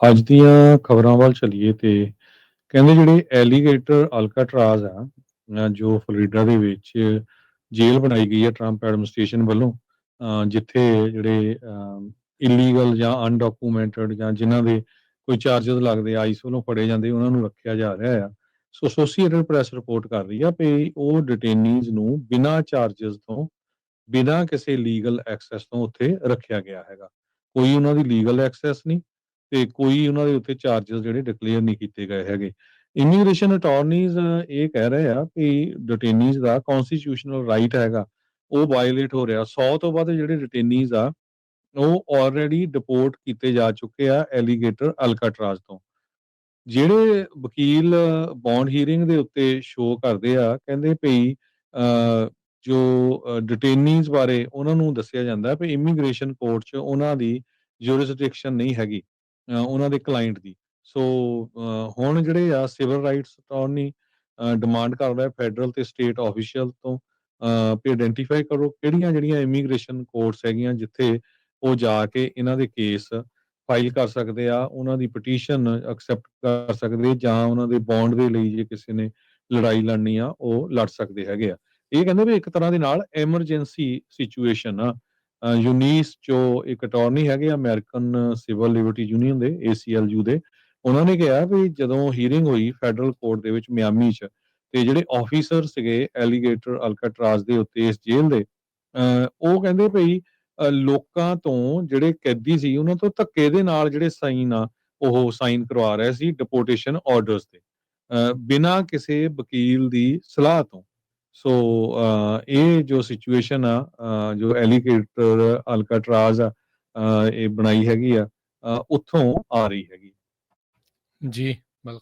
ਅੱਜ ਦੀਆਂ ਖਬਰਾਂ ਵੱਲ ਚਲੀਏ ਤੇ ਕਹਿੰਦੇ ਜਿਹੜੇ ਐਲੀਗੇਟਰ ਅਲਕਾਟਰਾਜ਼ ਆ ਜੋ ਫਲੋਰੀਡਾ ਦੇ ਵਿੱਚ ਜੇਲ੍ਹ ਬਣਾਈ ਗਈ ਹੈ ਟਰੰਪ ਐਡਮਿਨਿਸਟ੍ਰੇਸ਼ਨ ਵੱਲੋਂ ਜਿੱਥੇ ਜਿਹੜੇ ਇਲੀਗਲ ਜਾਂ ਅਨਡਾਕੂਮੈਂਟਡ ਜਾਂ ਜਿਨ੍ਹਾਂ ਦੇ ਕੋਈ ਚਾਰਜਸ ਲੱਗਦੇ ਆਈਸ ਵੱਲੋਂ ਫੜੇ ਜਾਂਦੇ, ਉਹਨਾਂ ਨੂੰ ਰੱਖਿਆ ਜਾ ਰਿਹਾ ਆ। ਸੋ ਐਸੋਸੀਏਟਡ ਪ੍ਰੈਸ ਰਿਪੋਰਟ ਕਰ ਰਹੀ ਆ ਕਿ ਉਹ ਡਿਟੇਨੀਜ਼ ਨੂੰ ਬਿਨਾਂ ਚਾਰਜਸ ਤੋਂ, ਬਿਨਾਂ ਕਿਸੇ ਲੀਗਲ ਐਕਸੈਸ ਤੋਂ ਉੱਥੇ ਰੱਖਿਆ ਗਿਆ ਹੈਗਾ। ਕੋਈ ਉਹਨਾਂ ਦੀ ਲੀਗਲ ਐਕਸੈਸ ਨਹੀਂ ਤੇ ਕੋਈ ਉਹਨਾਂ ਦੇ ਉੱਤੇ ਚਾਰजेस ਜਿਹੜੇ ਡਿਕਲੇਅਰ ਨਹੀਂ ਕੀਤੇ ਗਏ ਹੈਗੇ। ਇਮੀਗ੍ਰੇਸ਼ਨ ਅਟਾਰਨੀਜ਼ ਇਹ ਕਹਿ ਰਹੇ ਆ ਕਿ ਡਿਟੇਨੀਜ਼ ਦਾ ਕਨਸਟੀਟਿਊਸ਼ਨਲ ਰਾਈਟ ਹੈਗਾ ਉਹ ਵਾਇਓਲੇਟ ਹੋ ਰਿਹਾ। 100 ਤੋਂ ਵੱਧ ਜਿਹੜੇ ਡਿਟੇਨੀਜ਼ ਆ ਉਹ ਆਲਰੇਡੀ ਡਿਪੋਰਟ ਕੀਤੇ ਜਾ ਚੁੱਕੇ ਆ ਐਲੀਗੇਟਰ ਅਲਕਾਟਰਾਜ਼ ਤੋਂ। ਜਿਹੜੇ ਵਕੀਲ ਬੌਂਡ ਹੀਅਰਿੰਗ ਦੇ ਉੱਤੇ ਸ਼ੋਅ ਕਰਦੇ ਆ ਕਹਿੰਦੇ ਭਈ ਅ, ਜੋ ਡਿਟੇਨੀਜ਼ ਬਾਰੇ ਉਹਨਾਂ ਨੂੰ ਦੱਸਿਆ ਜਾਂਦਾ ਵੀ ਇਮੀਗ੍ਰੇਸ਼ਨ ਕੋਰਟ 'ਚ ਉਹਨਾਂ ਦੀ ਜੁਰਿਸਡਿਕਸ਼ਨ ਨਹੀਂ ਹੈਗੀ। ਉਹਨਾਂ ਦੇ ਕਲਾਇੰਟ ਦੀ। ਸੋ ਹੁਣ ਜਿਹੜੇ ਆ ਸਿਵਲ ਰਾਈਟਸ ਅਟਾਰਨੀ ਡਿਮਾਂਡ ਕਰ ਰਿਹਾ ਫੈਡਰਲ ਤੇ ਸਟੇਟ ਆਫੀਸ਼ੀਅਲ ਤੋਂ ਵੀ ਆਇਡੈਂਟੀਫਾਈ ਕਰੋ ਕਿਹੜੀਆਂ ਜਿਹੜੀਆਂ ਇਮੀਗ੍ਰੇਸ਼ਨ ਕੋਰਟਸ ਹੈਗੀਆਂ ਜਿੱਥੇ ਉਹ ਜਾ ਕੇ ਇਹਨਾਂ ਦੇ ਕੇਸ ਫਾਈਲ ਕਰ ਸਕਦੇ ਆ, ਉਹਨਾਂ ਦੀ ਪਟੀਸ਼ਨ ਐਕਸੈਪਟ ਕਰ ਸਕਦੇ ਜਾਂ ਉਹਨਾਂ ਦੇ ਬੌਂਡ ਦੇ ਲਈ ਜੇ ਕਿਸੇ ਨੇ ਲੜਾਈ ਲੜਨੀ ਆ, ਉਹ ਲੜ ਸਕਦੇ ਹੈਗੇ ਆ। ਇਹ ਕਹਿੰਦੇ ਵੀ ਇੱਕ ਤਰ੍ਹਾਂ ਦੇ ਨਾਲ ਐਮਰਜੈਂਸੀ ਸਿਚੁਏਸ਼ਨ ਆ। ਯੂਨੀਸ ਜੋ ਇੱਕ ਅਟਾਰਨੀ ਹੈਗੇ ਅਮਰੀਕਨ ਸਿਵਲ ਲਿਬਰਟੀ ਯੂਨੀਅਨ ਦੇ ACLU ਦੇ ਉਹਨਾਂ ਨੇ ਕਿਹਾ ਵੀ ਜਦੋਂ ਹੀਅਰਿੰਗ ਹੋਈ ਫੈਡਰਲ ਕੋਰਟ ਦੇ ਵਿੱਚ ਮਿਆਮੀ 'ਚ ਤੇ ਜਿਹੜੇ ਆਫੀਸਰ ਸੀਗੇ ਐਲੀਗੇਟਰ ਅਲਕਾਟਰਾਜ਼ ਦੇ ਉੱਤੇ ਇਸ ਜੇਲ੍ਹ ਦੇ ਅ, ਉਹ ਕਹਿੰਦੇ ਭਈ ਲੋਕਾਂ ਤੋਂ ਜਿਹੜੇ ਕੈਦੀ ਸੀ ਉਹਨਾਂ ਤੋਂ ਧੱਕੇ ਦੇ ਨਾਲ ਜਿਹੜੇ ਸਾਈਨ ਆ ਉਹ ਸਾਈਨ ਕਰਵਾ ਰਹੇ ਸੀ ਡਿਪੋਰਟੇਸ਼ਨ ਆਰਡਰਸ ਤੇ ਅ, ਬਿਨਾਂ ਕਿਸੇ ਵਕੀਲ ਦੀ ਸਲਾਹ ਤੋਂ। ਸੋ uh, ਇਹ ਜੋ ਸਿਚੁਏਸ਼ਨ ਆ ਅ, ਜੋ ਐਲੀਗੇਟਰ ਅਲਕਾਟਰਾਜ਼ ਆ ਇਹ ਬਣਾਈ ਹੈਗੀ ਆ ਉੱਥੋਂ ਆ ਰਹੀ ਹੈਗੀ ਜੀ, ਬਿਲਕੁਲ।